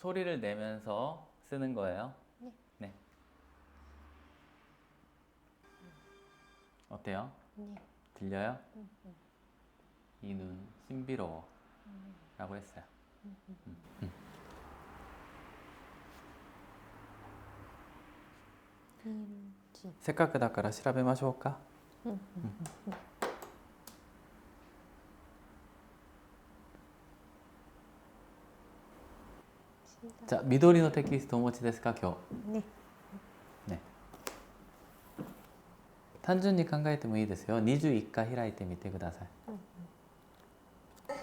소리를 내면서 쓰는 거예요. 네. 네. 어때요? 네. 들려요? 음, 음, 이 눈 신비로워 음, 라고 했어요. 음, 음. 음. 일지. せっかくだから調べましょうか。 음, 음, 음. じゃあ緑のテキストお持ちですか今 네. 日？ね。単純に考えてもいいですよ。21回開いてみてください。チ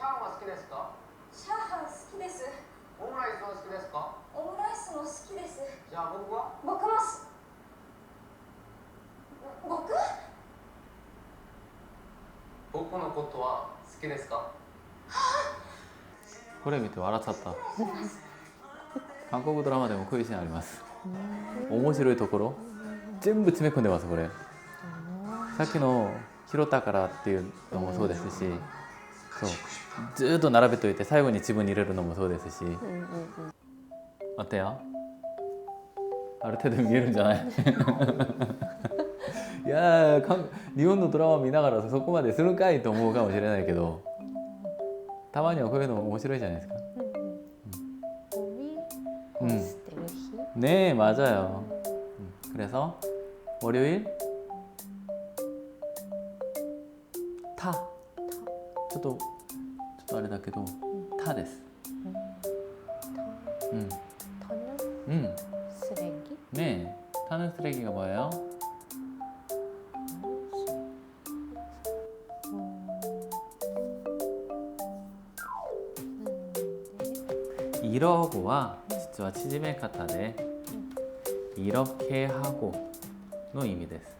ャーハンは好きですか？チャーハン好きですオムライスは好きですか？オムライスも好きですじゃあ僕は？僕もす僕？僕のことは好きですか？これ見て笑っちゃった。韓国ドラマでもこういうシーンあります。面白いところ。全部詰め込んでますこれ。さっきの「拾ったから」っていうのもそうですし。そう。ずっと並べといて最後に自分に入れるのもそうですし。あてや。ある程度見えるんじゃない？いや日本のドラマ見ながらそこまでするかいと思うかもしれないけど。たまにはこういうの面白いじゃないですか 봄이 음. 호스텔 히 네 맞아요 음, 그래서 월요일 타 저도 저도 あれだけど타です 음. 터는 음. 쓰레기 네 타는 쓰레기가 뭐예요? 이러고와 実は縮め方で 이렇게 하고 の意味です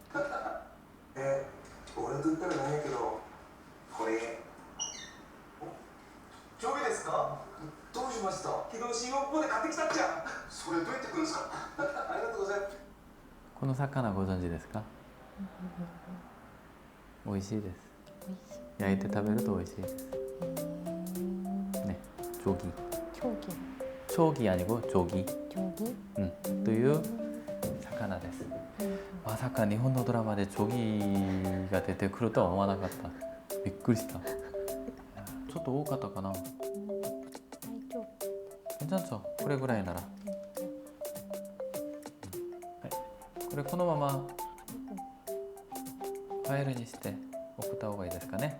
え俺と言ったらなんやけどこれ興味ですかどうしました昨日新大久保で買ってきたっちゃそれどうやってくるんですかありがとうございますこの魚ご存知ですか美味しいです焼いて食べると美味しいですね조기 초기 초기 아니고 조기 초기 음, という魚ですまさか日本のドラマで조기が出てくるとは思わなかったびっくりしたちょっと多かったかな 아이쪽 괜찮죠?これぐらいなら、はい、これこのままファイルにして送った方がいいですかね